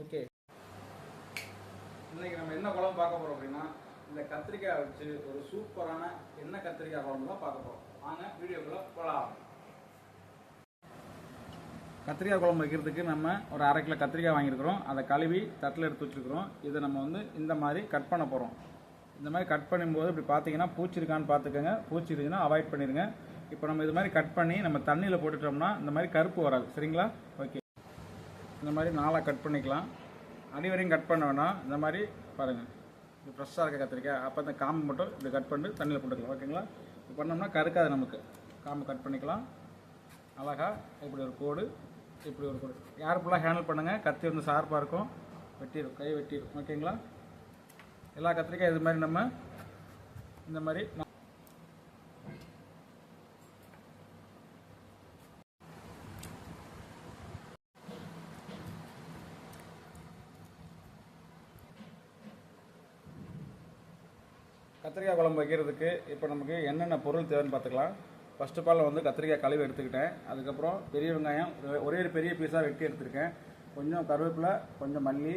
Okay. இன்னைக்கு நம்ம என்ன குழம்பு பார்க்க போறோம் அப்படின்னா இந்த கத்திரிக்காய் வச்சு ஒரு சூப்பரான எண்ணெய் கத்திரிக்காய் குழம்பு தான் பார்க்க போறோம். வாங்க வீடியோக்குள்ள போகலாம் கத்திரிக்காய் குழம்பு வைக்கிறதுக்கு நம்ம ஒரு அரை கிலோ கத்திரிக்காய் வாங்கியிருக்கிறோம். அதை கழுவி தட்டில் எடுத்து வச்சுருக்கிறோம். இதை நம்ம வந்து இந்த மாதிரி கட் பண்ண போகிறோம் இந்த மாதிரி கட் பண்ணும்போது இப்படி பார்த்தீங்கன்னா பூச்சி இருக்கான்னு பார்த்துக்கோங்க. பூச்சி இருந்துச்சுன்னா அவாய்ட் பண்ணிடுங்க. இப்போ நம்ம இது மாதிரி கட் பண்ணி நம்ம தண்ணியில் போட்டுட்டோம்னா இந்த மாதிரி கருப்பு வராது. சரிங்களா? ஓகே. இந்த மாதிரி நாளாக கட் பண்ணிக்கலாம். அடி வரையும் கட் பண்ண வேணாம். இந்த மாதிரி பாருங்கள் இது ஃப்ரெஷ்ஷாக இருக்க கத்திரிக்காய். அப்போ இந்த காம்பு மட்டும் இதை கட் பண்ணிட்டு தண்ணியில் போட்டுக்கலாம். ஓகேங்களா? இது பண்ணோம்னா கருக்காது நமக்கு. காம்பு கட் பண்ணிக்கலாம். அழகா இப்படி ஒரு கோடு இப்படி ஒரு கோடு. யார் ஃபுல்லாக ஹேண்டில் பண்ணுங்கள் கத்தி வந்து ஷார்ப்பாக இருக்கும். வெட்டிடும். கை வெட்டிடும். ஓகேங்களா? எல்லா கத்திரிக்காய் இது மாதிரி நம்ம இந்த மாதிரி கத்திரிக்காய் குழம்பு வைக்கிறதுக்கு இப்போ நமக்கு என்னென்ன பொருள் தேவைன்னு பார்த்துக்கலாம். ஃபஸ்ட் ஆஃப் ஆல் வந்து கத்திரிக்காய் கழுவி எடுத்துக்கிட்டேன். அதுக்கப்புறம் பெரிய வெங்காயம் ஒரே ஒரு பெரிய பீஸாக வெட்டி எடுத்திருக்கேன். கொஞ்சம் கருவேப்பிலை கொஞ்சம் மல்லி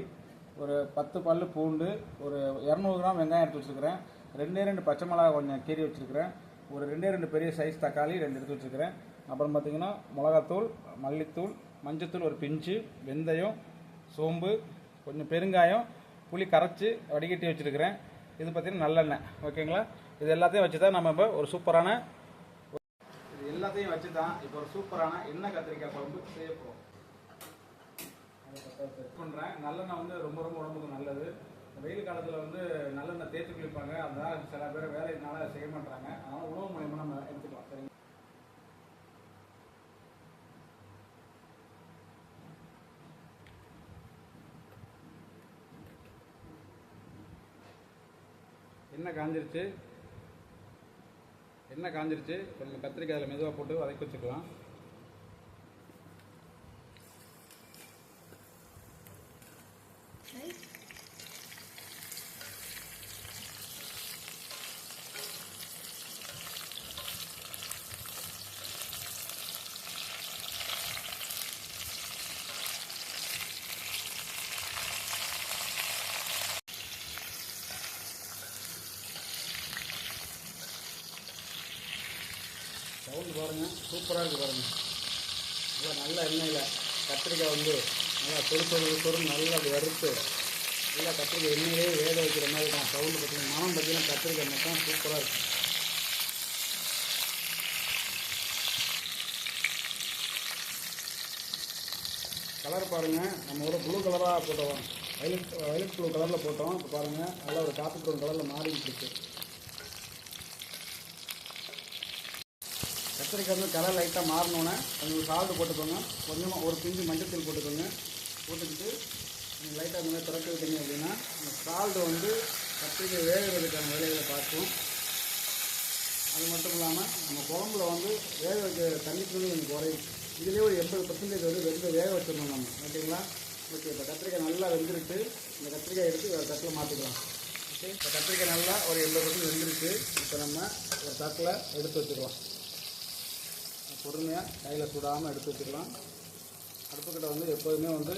ஒரு பத்து பல் பூண்டு ஒரு இரநூறு கிராம் வெங்காயம் எடுத்து வச்சுருக்கிறேன். ரெண்டே ரெண்டு பச்சை மிளகா கொஞ்சம் கீறி வச்சுருக்கிறேன். ஒரு ரெண்டே ரெண்டு பெரிய சைஸ் தக்காளி ரெண்டு எடுத்து வச்சுருக்கிறேன். அப்புறம் பார்த்தீங்கன்னா மிளகாத்தூள் மல்லித்தூள் மஞ்சத்தூள் ஒரு பிஞ்சு வெந்தயம் சோம்பு கொஞ்சம் பெருங்காயம் புளி கரைச்சி வடிகட்டி வச்சுருக்கிறேன். இது பார்த்தீங்கன்னா நல்லெண்ணெய். ஓகேங்களா? இது எல்லாத்தையும் வச்சு தான் நம்ம இப்போ ஒரு சூப்பரான இது எல்லாத்தையும் வச்சு தான் இப்போ ஒரு சூப்பரான எண்ணெய் கத்திரிக்காய் குழம்பு செய்ய போகிறோம் பண்ணுறேன் நல்லெண்ணெய் வந்து ரொம்ப ரொம்ப உடம்புக்கு நல்லது. வெயில் காலத்தில் வந்து நல்லெண்ணெய் தேய்ச்சி குளிப்பாங்க. அதனால் சில பேர் வேலையினால செய்ய மாட்டாங்க அதனால் உணவு மூலியமாக நம்ம எடுத்துக்கலாம் சரிங்களா எண்ணெய் காஞ்சிருச்சு? எண்ணெய் காஞ்சிருச்சு? இப்போ நம்ம கத்திரிக்காய் அதில் மெதுவாக போட்டு வதக்கி வச்சுக்கலாம். சவுண்டு பாருங்கள் சூப்பராக இருக்குது பாருங்கள் நல்லா நல்ல எண்ணெயில் கத்திரிக்காய் வந்து நல்லா தொடு பொருள் நல்லா வறுத்து நல்லா கத்திரிக்காய் எண்ணெயிலே வேக வைக்கிற மாதிரி தான். சவுண்டு பார்த்தீங்கன்னா மனம் பார்த்தீங்கன்னா கத்திரிக்காய் மட்டும் சூப்பராக இருக்கும் கலர் பாருங்கள் நம்ம ஒரு ப்ளூ கலராக போட்டோம். வயலட் வயலட் ப்ளூ கலரில் போட்டோம். இப்போ பாருங்கள் நல்லா ஒரு காப்பி ப்ரௌன் கலரில் மாறிக்கிட்டு இருக்குது கத்திரிக்காய் வந்து கலர் லைட்டாக மாறினோன்னே கொஞ்சம் சால்ட்டு போட்டுக்கோங்க. கொஞ்சமாக ஒரு பிஞ்சு மஞ்சத்தூள் போட்டுக்கோங்க. போட்டுக்கிட்டு நீங்கள் லைட்டாக அந்த மாதிரி திறக்க விட்டீங்க அப்படின்னா அந்த சால்ட்டு வந்து கத்திரிக்காய் வேகிறதுக்கான வேலைகளை பார்க்கும். அது மட்டும் இல்லாமல் நம்ம குழம்புல வந்து வேக வைக்க தண்ணி கொஞ்சம் குறையும். இதுலேயே ஒரு எண்பது பர்சன்டேஜ் வந்து வெந்து வேக வச்சிடணும் நம்ம. ஓகேங்களா? ஓகே இப்போ கத்திரிக்காய் நல்லா வெந்துருச்சு. இந்த கத்திரிக்காய் எடுத்து வேறு தட்டில் மாற்றிக்கலாம் ஓகே இப்போ கத்திரிக்காய் நல்லா ஒரு எண்பது பர்சன்ட் வெந்துருச்சு. இப்போ நம்ம ஒரு தட்டில் எடுத்து வச்சுக்கலாம். பொறுமையாக கையில் சுடாமல் எடுத்து வச்சுக்கலாம். அடுப்புக்கிட்ட வந்து எப்போதுமே வந்து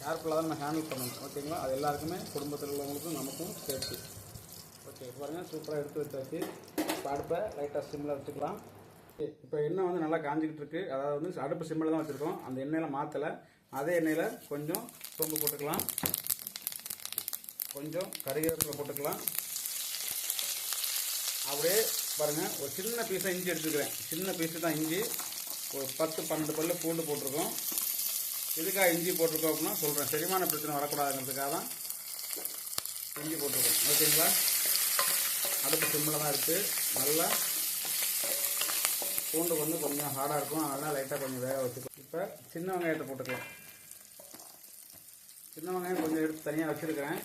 கேர்ஃபுல்லாக தான் நம்ம ஹேண்டில் பண்ணணும். ஓகேங்களா அது எல்லாருக்குமே குடும்பத்தில் உள்ளவங்களுக்கும் நமக்கும் சேஃப்டி ஓகே பாருங்கள் சூப்பராக எடுத்து வச்சாச்சு. இப்போ அடுப்பை லைட்டாக சிம்மில் வச்சுக்கலாம். இப்போ எண்ணெய் வந்து நல்லா காஞ்சிக்கிட்டு இருக்கு. அதாவது வந்து அடுப்பு சிம்மில் தான் வச்சுருக்கோம். அந்த எண்ணெயில் மாற்றலை அதே எண்ணெயில் கொஞ்சம் சோம்பு போட்டுக்கலாம். கொஞ்சம் கறிவேப்பிலை போட்டுக்கலாம். அப்படியே பாருங்கள் ஒரு சின்ன பீஸாக இஞ்சி எடுத்துக்கிறேன். சின்ன பீஸு தான் இஞ்சி. ஒரு பத்து பன்னெண்டு பல்லு பூண்டு போட்டிருக்கோம். எதுக்காக இஞ்சி போட்டிருக்கோம் அப்படின்னா சொல்கிறேன் செரிமான பிரச்சனை வரக்கூடாதுங்கிறதுக்காக தான் இஞ்சி போட்டிருக்கோம். ஓகேங்களா? அடுப்பு சிம்மில் தான் இருக்குது நல்லா பூண்டு வந்து கொஞ்சம் ஹார்டாக இருக்கும். அதனால் லைட்டாக கொஞ்சம் வேக வச்சுக்கலாம் இப்போ சின்ன வெங்காயத்தை போட்டுக்கலாம். சின்ன வெங்காயம் கொஞ்சம் எடுத்து தனியாக வச்சுருக்கிறேன்.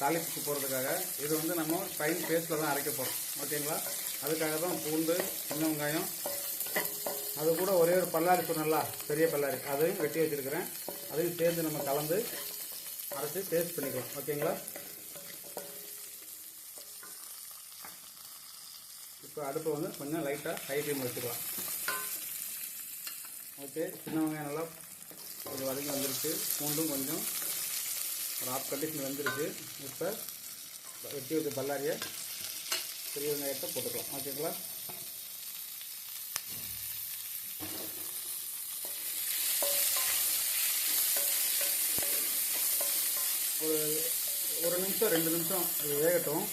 தாளிப்புக்கு போகிறதுக்காக இது வந்து நம்ம ஃபைன் பேஸ்ட்டில் தான் அரைக்க போகிறோம் ஓகேங்களா? அதுக்காக தான் பூண்டு சின்ன வெங்காயம் அது கூட ஒரே ஒரு பல்லாரி சொன்னல பெரிய பல்லாரி. அதையும் வெட்டி வச்சுருக்கிறேன். அதையும் சேர்ந்து நம்ம கலந்து அரைச்சி டேஸ்ட் பண்ணிக்கலாம். ஓகேங்களா? இப்போ அடுப்பை வந்து கொஞ்சம் லைட்டாக ஹை ஃப்ளேம் வச்சுக்கலாம். ஓகே சின்ன வெங்காயம் நல்லா ஒரு வதங்கி வந்துருச்சு. பூண்டும் கொஞ்சம் ஒரு ஆஃப் கண்டிஷன் வந்துருச்சு. இப்போ வெட்டி வச்ச பல்லாரியை பெரிய வெங்காயத்தை போட்டுக்கலாம். ஓகேங்களா ஒரு ஒரு நிமிஷம் ரெண்டு நிமிஷம் இது வேகட்டும்.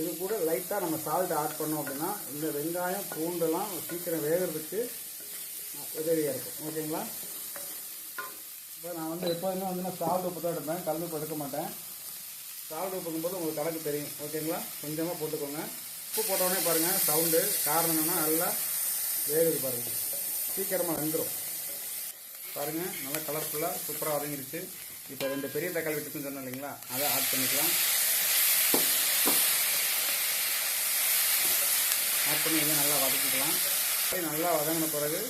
இது கூட லைட்டாக நம்ம சால்ட் ஆட் பண்ணோம் அப்படின்னா இந்த வெங்காயம் பூண்டெல்லாம் சீக்கிரம் வேகிறதுக்கு உதவியாக இருக்கும். ஓகேங்களா இப்போ நான் வந்து எப்போதுமே வந்து நான் சால்ட் உப்பு தான் எடுப்பேன். கல் உப்பு எடுக்க மாட்டேன். சால்ட் உப்புக்கும்போது உங்களுக்கு கணக்கு தெரியும். ஓகேங்களா கொஞ்சமாக போட்டுக்கோங்க. உப்பு போட்டோடனே பாருங்கள் சவுண்டு காரணம் என்னென்னா நல்லா வேகுது பாருங்கள் சீக்கிரமாக வெந்துடும் பாருங்கள் நல்லா கலர்ஃபுல்லாக சூப்பராக வதங்கிருச்சு. இப்போ ரெண்டு பெரிய தக்காளி விட்டுக்குன்னு சொன்னேன் இல்லைங்களா? அதை ஆட் பண்ணிக்கலாம். ஆட் பண்ணி நல்லா வதக்கிக்கலாம். நல்லா வதங்கின பிறகு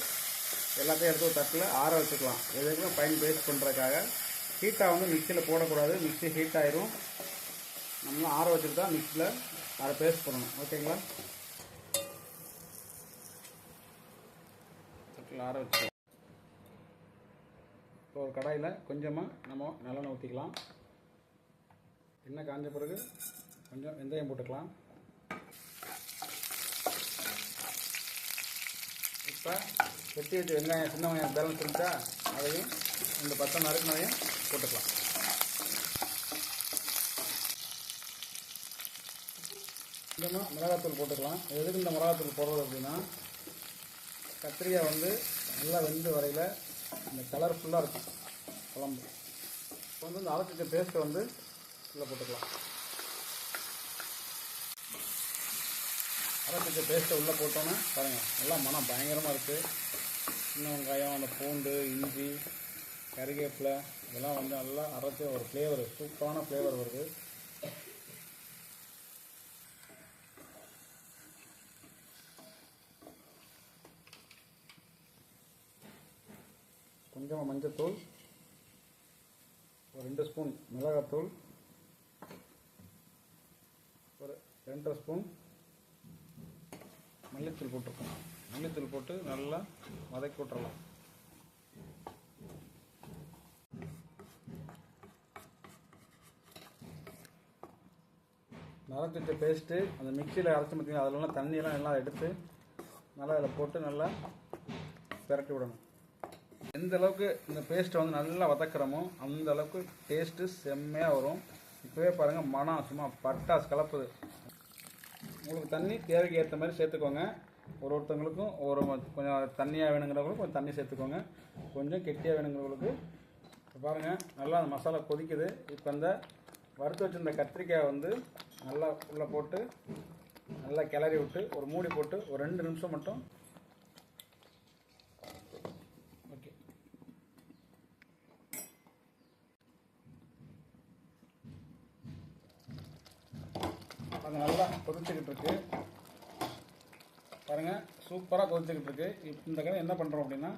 எல்லாத்தையும் எடுத்து ஒரு தட்டில் ஆற வச்சுக்கலாம். எதுக்கும் பயன் பேஸ்ட் பண்ணுறதுக்காக ஹீட்டாக வந்து மிக்சியில் போடக்கூடாது. மிக்சி ஹீட் ஆயிரும். நம்ம ஆற வச்சுட்டு தான் மிக்சியில் அதை பேஸ்ட் பண்ணணும். ஓகேங்களா தட்டில் ஆற வச்சு இப்போ ஒரு கடாயில் கொஞ்சமாக நம்ம நல்லெண்ணெய் ஊற்றிக்கலாம் எண்ணெய் காஞ்ச பிறகு கொஞ்சம் வெந்தயம் போட்டுக்கலாம். இப்போ வெட்டி வச்சு வெங்காயம் சின்ன வெங்காயம் பேலன்ஸ் இருந்துச்சா அதையும் இந்த பச்சை நறுக்கினதையும் போட்டுக்கலாம். கொஞ்சமாக மிளகாத்தூள் போட்டுக்கலாம். எதுக்கு இந்த மிளகாத்தூள் போடுறது அப்படின்னா கத்திரிக்காய் வந்து நல்லா வெந்து வரையில் இந்த கலர்ஃபுல்லாக இருக்கும். குழம்பு. இப்போ வந்து இந்த அரைச்சிக்க பேஸ்ட்டை வந்து உள்ளே போட்டுக்கலாம். அரைச்சிக்க பேஸ்ட்டை உள்ளே போட்டோன்னே பாருங்கள் நல்லா மனம் பயங்கரமாக இருக்குது சின்ன வெங்காயம் அந்த பூண்டு இஞ்சி கறிவேப்பிலை இதெல்லாம் வந்து நல்லா அரைச்சி ஒரு ஃப்ளேவர் சூப்பரான ஃப்ளேவர் வருது. கொஞ்சமாக மஞ்சத்தூள் ஒரு ரெண்டு ஸ்பூன் மிளகாத்தூள் ஒரு ரெண்டரை ஸ்பூன் மல்லித்தூள் போட்டிருக்கோம். மல்லித்தூள் போட்டு நல்லா வதக்கி விட்டுறலாம். நரச்சிட்ட பேஸ்ட்டு அந்த மிக்சியில் அரைச்சி பார்த்தீங்கன்னா அதிலலாம் தண்ணியெல்லாம் எல்லாம் எடுத்து நல்லா அதில் போட்டு நல்லா பிரட்டி விடணும். எந்த அளவுக்கு இந்த பேஸ்ட்டை வந்து நல்லா வதக்குறோமோ அந்த அளவுக்கு டேஸ்ட்டு செம்மையாக வரும். இப்போவே பாருங்கள் மனம் சும்மா பட்டாசு கலப்புது. உங்களுக்கு தண்ணி தேவைக்கு ஏற்ற மாதிரி சேர்த்துக்கோங்க. ஒரு ஒருத்தவங்களுக்கும் ஒரு கொஞ்சம் தண்ணியாக வேணுங்கிறவங்களுக்கு கொஞ்சம் தண்ணி சேர்த்துக்கோங்க. கொஞ்சம் கெட்டியாக வேணுங்கிறவங்களுக்கு. இப்போ பாருங்கள் நல்லா அந்த மசாலா கொதிக்குது. இப்போ இந்த வறுத்து வச்சுருந்த கத்திரிக்காய் வந்து நல்லா உள்ளே போட்டு நல்லா கிளறி விட்டு ஒரு மூடி போட்டு ஒரு ரெண்டு நிமிஷம் மட்டும் ஓகே அது நல்லா கொதிச்சுக்கிட்டு இருக்கு. பாருங்கள் சூப்பராக கொதிச்சுக்கிட்டு இருக்கு. இந்த கடை என்ன பண்ணுறோம் அப்படின்னா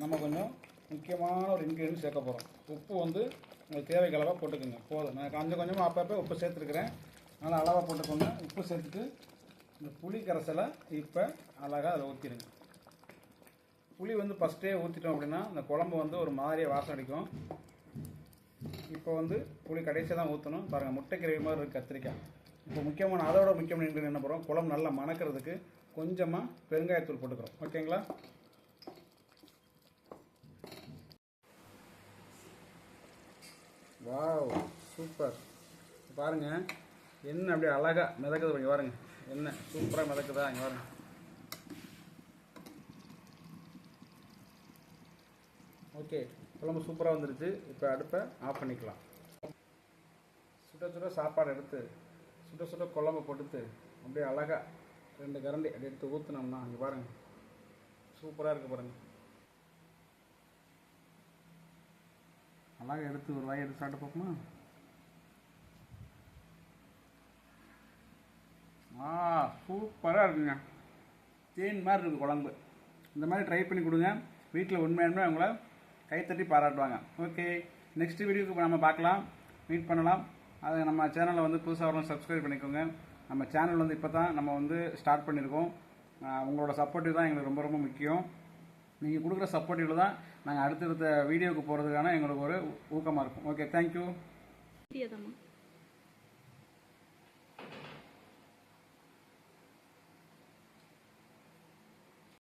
நம்ம கொஞ்சம் முக்கியமான ஒரு இன்க்ரீடியன்ட் சேர்க்க போகிறோம் உப்பு வந்து உங்களுக்கு தேவைக்கு அளவாக போட்டுக்கோங்க. போதும். நான் கொஞ்சம் கொஞ்சமாக அப்பப்போ உப்பு சேர்த்துருக்குறேன். அதனால் அளவாக போட்டுக்கோங்க. உப்பு சேர்த்துட்டு இந்த புளி கரைசலை இப்போ அழகாக அதில் ஊற்றிடுங்க புளி வந்து ஃபஸ்ட்டே ஊற்றிட்டோம் அப்படின்னா இந்த குழம்பு வந்து ஒரு மாதிரியாக வாசம் அடிக்கும். இப்போ வந்து புளி கடைசியாக தான் ஊற்றணும் பாருங்கள் முட்டை கிரேவி மாதிரி இருக்குது கத்திரிக்காய். இப்போ முக்கியமான அதோட முக்கியமான ingredient என்ன பண்ணுறோம்? குழம்பு நல்லா மணக்கிறதுக்கு கொஞ்சமாக பெருங்காயத்தூள் போட்டுக்கிறோம். ஓகேங்களா? Wow super. பாருங்க. எண்ணெய் அப்படியே அழகா மிதக்குது கொஞ்சம் பாருங்க. எண்ணெய் சூப்பராக மிதக்குதா? இங்கே பாருங்க. ஓகே குழம்பு சூப்பராக வந்துருச்சு. இப்போ அடுப்பை ஆஃப் பண்ணிக்கலாம். சுட சுட சாப்பாடு எடுத்து சுட சுட குழம்பு போட்டு அப்படியே அழகாக ரெண்டு கரண்டி அப்படி எடுத்து ஊற்றுனோம்னா இங்கே பாருங்கள் சூப்பராக இருக்குது பாருங்கள் அழகாக எடுத்து ஒரு வாய் எடுத்து சாப்பிட்டு பார்ப்போமா? ஆ சூப்பராக இருக்குங்க. தேன் மாதிரி இருக்குது குழம்பு. இந்த மாதிரி ட்ரை பண்ணி கொடுங்க. வீட்டில் உண்மையான அவங்கள கைத்தட்டி பாராட்டுவாங்க. ஓகே நெக்ஸ்ட் வீடியோக்கு நம்ம பார்க்கலாம். மீட் பண்ணலாம். அது நம்ம சேனலை வந்து புதுசாக வரணும் சப்ஸ்கிரைப் பண்ணிக்கோங்க. நம்ம சேனல் வந்து இப்போ தான் நம்ம வந்து ஸ்டார்ட் பண்ணியிருக்கோம் உங்களோட சப்போர்ட்டிவ் தான் எங்களுக்கு ரொம்ப ரொம்ப முக்கியம். நீங்கள் கொடுக்குற சப்போர்ட்டிவில் தான் நாங்கள் அடுத்தடுத்த வீடியோவுக்கு போகிறதுக்கான எங்களுக்கு ஒரு ஊக்கமாக இருக்கும். Okay thank you தெரியாதாம்மா